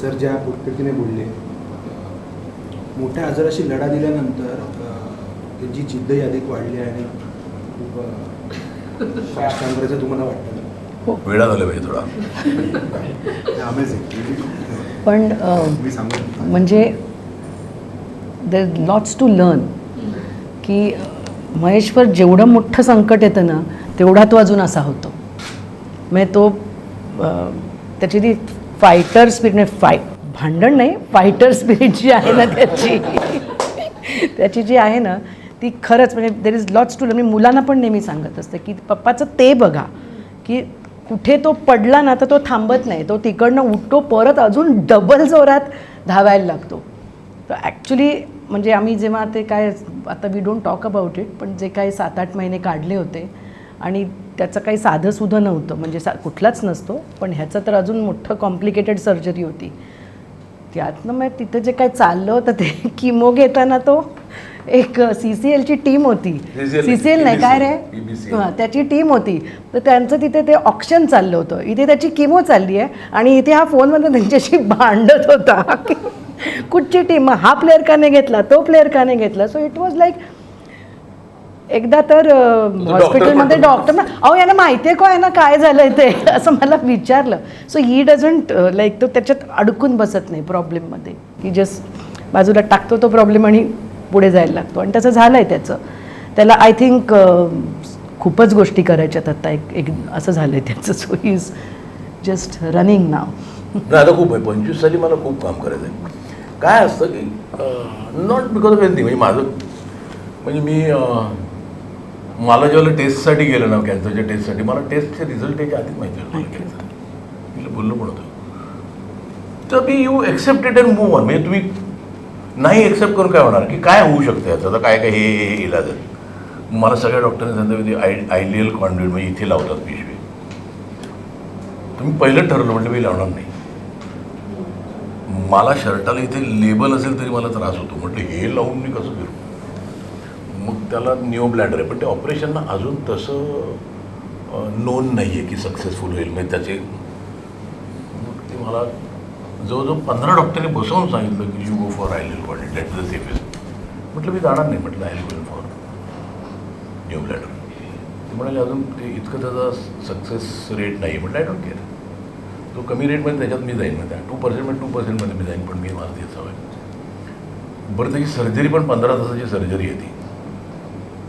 Sir ज्या पद्धतीने बोलले. मोठ्या आजाराशी लढा दिल्यानंतर त्यांची जिद्दही अधिक वाढली आणि खूप फास्ट काम करायचं तुम्हाला वाटतं. वेळा झाला पाहिजे थोडा. पण म्हणजे देर लॉट्स टू लर्न की महेश्वर जेवढं मोठं संकट येतं ना तेवढा तो अजून असा होतो. म्हणजे तो त्याची ती फायटर स्पिरिट म्हणजे फाय भांडण नाही फायटर स्पिरिट जी आहे ना त्याची. त्याची जी आहे ना ती खरंच म्हणजे there is lots to me मुलांना पण नेहमी सांगत असते की पप्पाचं ते बघा की कुठे तो पडला ना तर तो थांबत नाही. तो तिकडनं उठतो परत अजून डबल जोरात धावायला लागतो. तर ॲक्च्युली म्हणजे आम्ही जेव्हा ते काय आता we don't talk about it पण जे काही सात आठ महिने काढले होते आणि त्याचं काही साधंसुधं नव्हतं. म्हणजे सा कुठलाच नसतो. पण ह्याचं तर अजून मोठं कॉम्प्लिकेटेड सर्जरी होती. त्यातनं मग तिथं जे काय चाललं होतं ते किमो घेताना तो एक सी सी एलची टीम होती. सी सी एल नाही काय रे. हां त्याची टीम होती. तर त्यांचं तिथे ते ऑप्शन चाललं होतं. इथे त्याची किमो चालली आहे. आणि इथे हा फोनमध्ये त्यांच्याशी भांडत होता. कुठची टीम हा प्लेअर का नाही घेतला? तो प्लेअर का नाही घेतला? सो इट वॉज लाईक एकदा तर doctor हॉस्पिटलमध्ये डॉक्टर ना अहो यांना माहिती आहे का यांना काय झालंय ते? असं मला विचारलं. सो ही डझंट लाईक तो त्याच्यात अडकून बसत नाही प्रॉब्लेममध्ये. की जस्ट बाजूला टाकतो तो प्रॉब्लेम आणि पुढे जायला लागतो. आणि त्याचं झालं आहे त्याचं. त्याला आय थिंक खूपच गोष्टी करायच्यात आता. एक एक असं झालं आहे त्याचं so he is just running नाव आता खूप आहे. पंचवीस साली मला खूप काम करायचं आहे. काय असतं की नॉट बिकॉज ऑफ एनिथिंग म्हणजे माझं म्हणजे मी मला जेव्हा टेस्टसाठी गेलं ना कॅन्सरच्या टेस्टसाठी मला टेस्टचे रिझल्ट याच्या आधीच माहिती होतं कॅन्सर मी बोललो पण होतं. तर मी you accepted and move on म्हणजे तुम्ही नाही एक्सेप्ट करून काय होणार? की काय होऊ शकतं याचं? आता काय काय हे हे इलाज आहेत मला सगळ्या डॉक्टरांनी सांगितलं आय आयडियल कॉन्ड्युट म्हणजे इथे लावतात पिशवी. तुम्ही पहिलं ठरलं म्हटलं मी लावणार नाही. मला शर्टाला इथे लेबल असेल तरी मला त्रास होतो. म्हटलं हे लावून मी कसं फिरू? मग त्याला न्यू ब्लॅडर आहे. पण ते ऑपरेशनला अजून तसं नोंद नाही आहे की सक्सेसफुल होईल. म्हणजे त्याचे मग ते मला जवळजवळ पंधरा डॉक्टरने बसवून सांगितलं की you go for ileal that let the safest म्हटलं मी जाणार नाही म्हटलं I will for new bladder. ते म्हणाले अजून ते इतकं त्याचा सक्सेस रेट नाही म्हटलं आय डोंट केअर तो कमी रेटमध्ये त्याच्यात मी जाईन म्हणजे टू पर्सेंटमध्ये टू पर्सेंटमध्ये मी जाईन पण मी मला तेच हवं आहे बरं त्याची सर्जरी पण पंधरा तासाची सर्जरी आहे ती.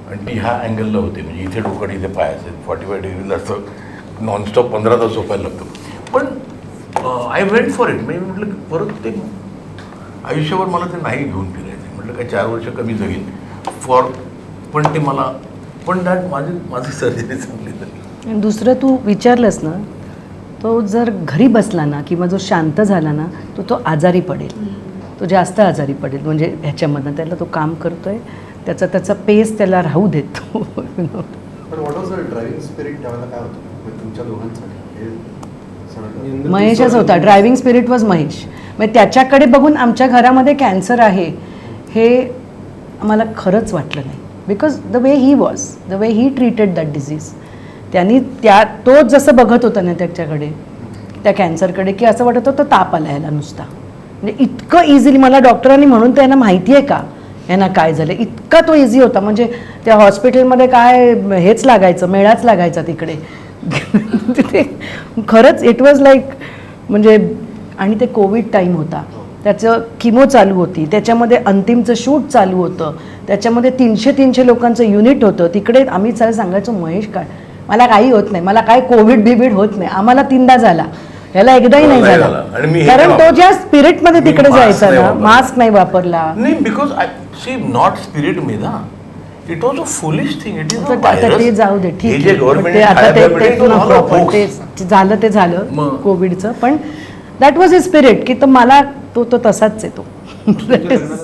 आणि ती ह्या अँगलला होते. म्हणजे इथे डोकं इथे पाय असेल. फॉर्टी फाय डिग्रीला असं नॉनस्टॉप पंधरा तास झोपायला लागतं. पण आय वेंट फॉर इट म्हणजे म्हटलं की परत ते आयुष्यभर मला ते नाही घेऊन फिरायचं म्हटलं काय चार वर्ष कमी जगेल फॉर पण ते मला पण दॅट माझी माझी सर्जरी चांगली झाली. दुसरं तू विचारलंस ना तो जर घरी बसला ना किंवा जो शांत झाला ना तो तो आजारी पडेल. तो जास्त आजारी पडेल. म्हणजे ह्याच्यामधनं त्याला तो काम करतोय. त्याचा त्याचा पेस त्याला राहू देतो. पण what was the driving spirit त्यावेळेला काय होतं? म्हणजे महेशच होता. Driving spirit was Mahesh. म्हणजे त्याच्याकडे बघून आमच्या घरामध्ये कॅन्सर आहे हे आम्हाला खरंच वाटलं नाही. Because the way he was the way he treated that disease त्यांनी त्या तो जसं बघत होता ना त्याच्याकडे त्या कॅन्सरकडे की असं वाटत होतं ताप आला ह्याला नुसता. म्हणजे इतकं इझिली मला डॉक्टरांनी म्हणून त्यांना माहिती आहे का? यांना काय झालं? इतका तो इझी होता. म्हणजे त्या हॉस्पिटलमध्ये काय हेच लागायचं मेळाच लागायचा तिकडे. तिथे खरंच इट वॉज लाईक म्हणजे आणि ते कोविड टाईम होता. त्याचं किमो चालू होती. त्याच्यामध्ये अंतिमचं शूट चालू होतं. त्याच्यामध्ये तीनशे तीनशे लोकांचं युनिट होतं. तिकडे आम्ही सर सांगायचो महेश काय? मला काही होत नाही. मला काय कोविड बिबिड होत नाही. आम्हाला तीनदा झाला. ह्याला एकदाही नाही नाही झाला झाला. आणि मी हे कारण नाही तो. ज्या स्पिरिटमध्ये मी तिकडे जायचा नाही ना वापरला. मास्क नाही वापरला नाही because I see not spirit मी ना it was a foolish thing it is आता ते जाऊ दे ठीक जे आहे. पण ते आता ते ते नको पण ते झालं ते झालं मग. कोविडचं पण दॅट वॉज अ स्पिरिट की तो मला तो तो तसाच आहे तो लग्नाला